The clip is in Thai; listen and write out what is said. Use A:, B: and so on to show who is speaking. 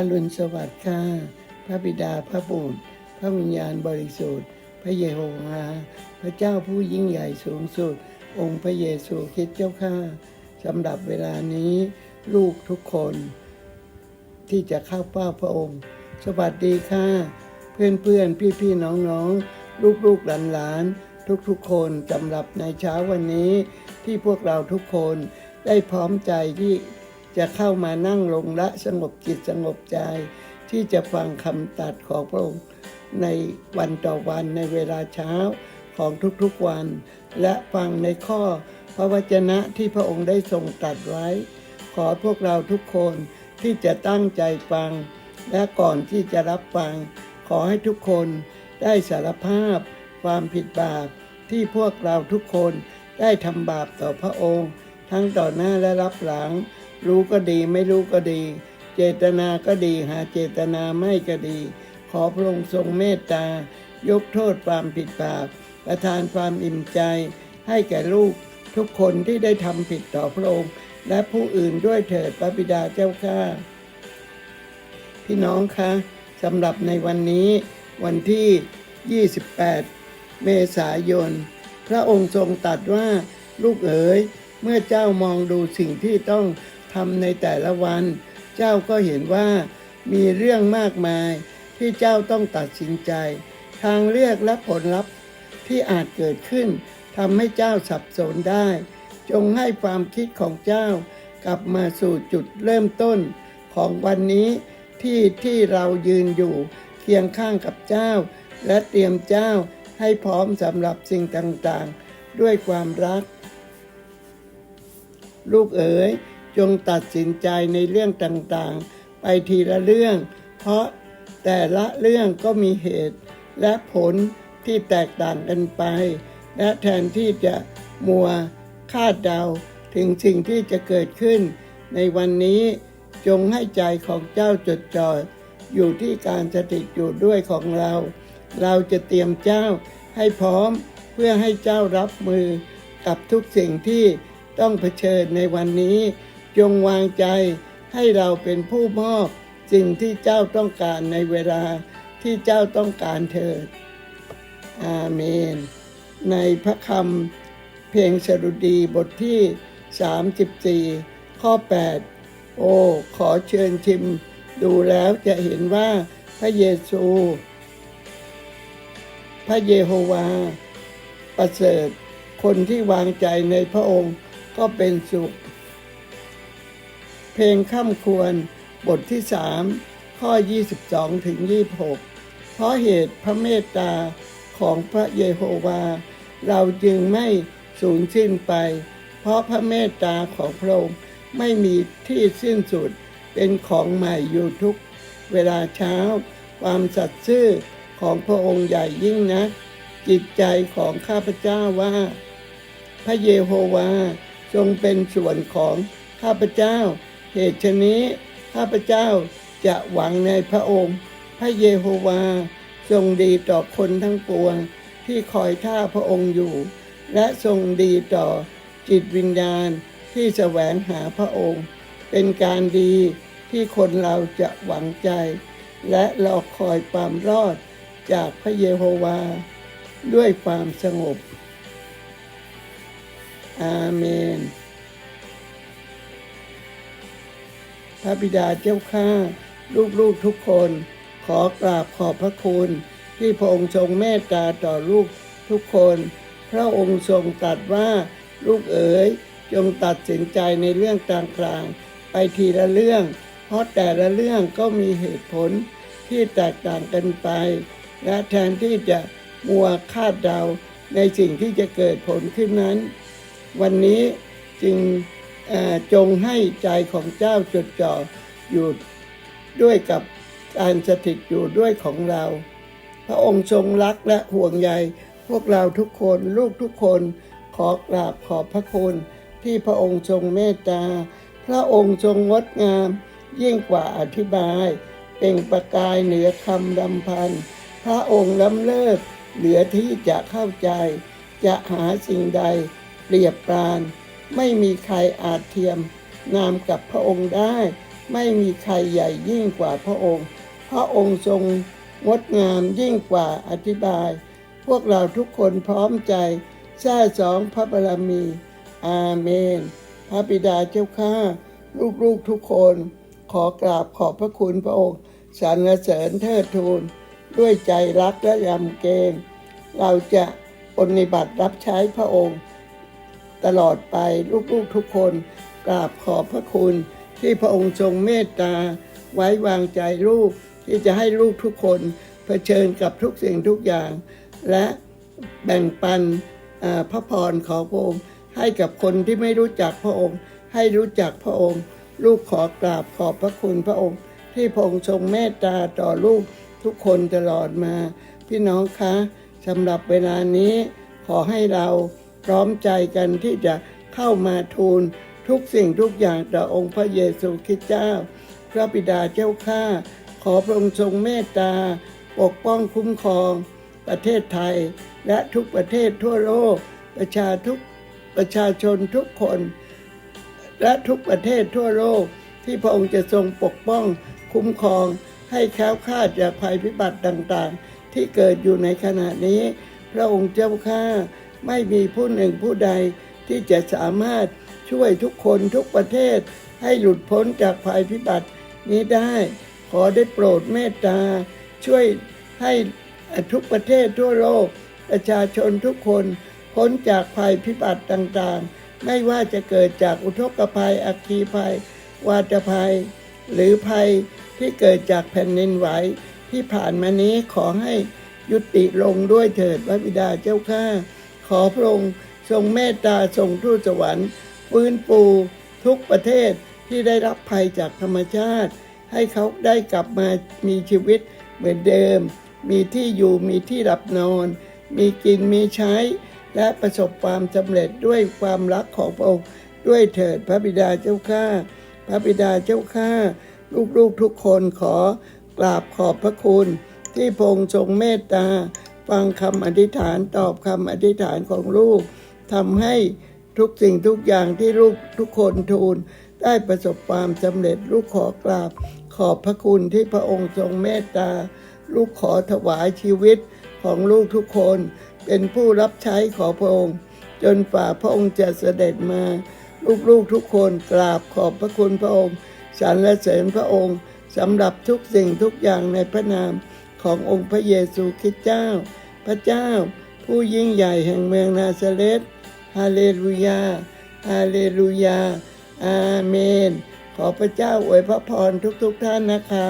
A: อรุณสวัสดิ์ค่ะ พระบิดาพระบุตร พระวิญญาณบริสุทธิ์ พระเยโฮวาพระเจ้าผู้ยิ่งใหญ่สูงสุด องค์พระเยซูคริสต์เจ้าข้าสำหรับเวลานี้ลูกทุกคน ที่จะเข้าเป้าพระองค์ สวัสดีค่ะ เพื่อนเพื่อนพี่พี่ๆน้องน้องลูกลูกหลานหลานทุกทุกๆคนสำหรับในเช้าวันนี้ที่พวกเราทุกคนได้พร้อมใจที่ จะเข้ามานั่งลงและสงบจิตสงบใจ ที่จะฟังคำตัดของพระองค์ในวันต่อวันในเวลาเช้าของทุกๆวัน และฟังในข้อพระวจนะที่พระองค์ได้ทรงตรัสไว้ ขอพวกเราทุกคนที่จะตั้งใจฟัง และก่อนที่จะรับฟัง ขอให้ทุกคนได้สารภาพ ความผิดบาปที่พวกเราทุกคนได้ทำบาปต่อพระองค์ ทั้งต่อหน้าและรับหลัง รู้ก็ดีไม่รู้ก็ดี เจตนาก็ดีหาเจตนาไม่ก็ดี ขอพระองค์ทรงเมตตา ยกโทษความผิดบาปประทานความอิ่มใจ ให้แก่ลูกทุกคนที่ได้ทำผิดต่อพระองค์ และผู้อื่นด้วยเถิดพระบิดาเจ้าข้าพี่น้องคะสำหรับในวันนี้วันที่ 28 เมษายน พระองค์ทรงตรัสว่าลูกเอ๋ยเมื่อเจ้ามองดูสิ่งที่ต้องำในแต่ละวัน เจ้าก็เห็นว่ามีเรื่องมากมายที่เจ้าต้องตัดสินใจ ทางเลือกและผลลัพธ์ที่อาจเกิดขึ้นทำให้เจ้าสับสนได้ จงให้ความคิดของเจ้ากลับมาสู่จุดเริ่มต้นของวันนี้ที่ที่เรายืนอยู่เคียงข้างกับเจ้า และเตรียมเจ้าให้พร้อมสำหรับสิ่งต่างๆ ด้วยความรัก ลูกเอ๋ย จงตัดสินใจในเรื่องต่างๆ ไปทีละเรื่อง เพราะแต่ละเรื่องก็มีเหตุ และผลที่แตกต่างกันไป และแทนที่จะมัวคาดเดาถึงสิ่งที่จะเกิดขึ้น ในวันนี้จงให้ใจของเจ้าจดจ่ออยู่ที่การสถิตอยู่ด้วยของเรา เราจะเตรียมเจ้าให้พร้อมเพื่อให้เจ้ารับมือกับทุกสิ่งที่ต้องเผชิญในวันนี้ จงวางใจให้เราเป็นผู้มอบสิ่งที่เจ้าต้องการในเวลาที่เจ้าต้องการเถิด อาเมน ในพระคำเพลงสรุดีบทที่ 34 ข้อ 8 โอ้ขอเชิญชิมดูแล้วจะเห็นว่าพระเยซู พระเยโฮวา ประเสริฐ คนที่วางใจในพระองค์ก็เป็นสุข เพลงข้ามควร บทที่3ข้อ 22ถึง26 เพราะเหตุพระเมตตาของพระเยโฮวา เราจึงไม่สูญสิ้นไป เพราะพระเมตตาของพระองค์ไม่มีที่สิ้นสุดเป็นของใหม่อยู่ทุกเวลาเช้า ความสัตย์ซื่อของพระองค์ใหญ่ยิ่งนะจิตใจของข้าพเจ้าว่า พระเยโฮวาทรงเป็นส่วนของข้าพเจ้า เหตุฉนี้ข้าพเจ้าจะหวังในพระองค์ พระเยโฮวาห์ทรงดีต่อคนทั้งปวงที่คอยท่าพระองค์อยู่ และทรงดีต่อจิตวิญญาณที่แสวงหาพระองค์ เป็นการดีที่คนเราจะหวังใจ และรอคอยความรอดจากพระเยโฮวาห์ด้วยความสงบ อาเมน ระบิดาเจ้าข้าลูกๆทุกคน ขอกราบขอบพระคุณ ที่พระองค์ทรงเมตตาต่อลูกทุกคน พระองค์ทรงตรัสว่าลูกเอ๋ยจงตัดสินใจในเรื่องต่างๆ ไปทีละเรื่อง เพราะแต่ละเรื่องก็มีเหตุผลที่แตกต่างกันไป และแทนที่จะมัวคาดเดาในสิ่งที่จะเกิดผลขึ้นนั้น วันนี้จึง จงให้ใจของเจ้าจดจ่ออยู่ด้วยกับการสถิตอยู่ด้วยของเรา พระองค์ทรงรักและห่วงใยพวกเราทุกคนลูกทุกคนขอกราบขอบพระคุณที่พระองค์ทรงเมตตา พระองค์ทรงงดงาม ยิ่งกว่าอธิบาย เปล่งประกายเหนือคำดำพัน พระองค์ล้ำเลิศเหลือที่จะเข้าใจ จะหาสิ่งใดเปรียบปราน ไม่มีใครอาจเทียมนามกับพระองค์ได้ ไม่มีใครใหญ่ยิ่งกว่าพระองค์ พระองค์ทรงงดงามยิ่งกว่าอธิบาย พวกเราทุกคนพร้อมใจแท้สองพระบารมี อาเมน พระบิดาเจ้าข้าลูกๆทุกคน ขอกราบขอบพระคุณพระองค์สรรเสริญเทิดทูน ด้วยใจรักและยำเกรงเราจะปฏิบัติรับใช้พระองค์ ตลอดไปลูกๆทุกคนกราบขอบพระคุณ ที่พระองค์ทรงเมตตา ไว้วางใจลูกที่จะให้ลูกทุกคนเผชิญกับทุกสิ่งทุกอย่าง และแบ่งปันพระพรของพระองค์ให้กับคนที่ไม่รู้จักพระองค์ ให้รู้จักพระองค์ ลูกขอกราบขอบพระคุณพระองค์ ที่พระองค์ทรงเมตตาต่อลูกทุกคนตลอดมา พี่น้องคะสำหรับเวลานี้ขอให้เรา ร้อมใจกันที่จะเข้ามาทูลทุกสิ่งทุกอย่างต่อองค์พระเยซูคริสต์เจ้า พระบิดาเจ้าข้าขอพระองค์ทรงเมตตา ปกป้องคุ้มครอง ประเทศไทย และทุกประเทศทั่วโลกประชาทุกประชาชนทุกคน และทุกประเทศทั่วโลกที่พระองค์จะทรงปกป้องคุ้มครอง ให้แคล้วคลาดจากภัยพิบัติต่างๆ ที่เกิดอยู่ในขณะนี้ พระองค์เจ้าข้า ไม่มีผู้หนึ่งผู้ใดที่จะสามารถช่วยทุกคนทุกประเทศให้หลุดพ้นจากภัยพิบัตินี้ได้ ขอได้โปรดเมตตา ช่วยให้ทุกประเทศทั่วโลก ประชาชนทุกคนพ้นจากภัยพิบัติต่างๆ ไม่ว่าจะเกิดจากอุทกภัย อัคคีภัย วาตภัย หรือภัยที่เกิดจากแผ่นดินไหวที่ผ่านมานี้ขอให้ยุติลงด้วยเถิดพระบิดาเจ้าข้า ขอพระองค์ทรงเมตตาทรงทูตสวรรค์ฟื้นฟูทุกประเทศที่ได้รับภัยจากธรรมชาติ ให้เขาได้กลับมามีชีวิตเหมือนเดิม มีที่อยู่มีที่หลับนอน มีกินมีใช้ และประสบความสำเร็จด้วยความรักของพระองค์ด้วยเถิดพระบิดาเจ้าข้าพระบิดาเจ้าข้าลูกๆทุกคนขอกราบขอบพระคุณ ที่พระองค์ทรงเมตตา ฟังคำอธิษฐานตอบคำอธิษฐานของลูกทำให้ทุกสิ่งทุกอย่างที่ลูกทุกคนทูล ได้ประสบความสำเร็จลูกขอกราบ ขอบพระคุณที่พระองค์ทรงเมตตา ลูกขอถวายชีวิตของลูกทุกคน เป็นผู้รับใช้ขอพระองค์ จนฝ่าพระองค์จะเสด็จมา ลูกๆทุกคนกราบขอบพระคุณพระองค์สรรเสริญพระองค์สำหรับทุกสิ่งทุกอย่างในพระนาม ขององค์พระเยซูคริสต์เจ้า พระเจ้า ผู้ยิ่งใหญ่แห่งเมืองนาซาเรตฮาเลลูยาฮาเลลูยา อาเมน ขอพระเจ้าอวยพระพรทุกๆท่านนะคะ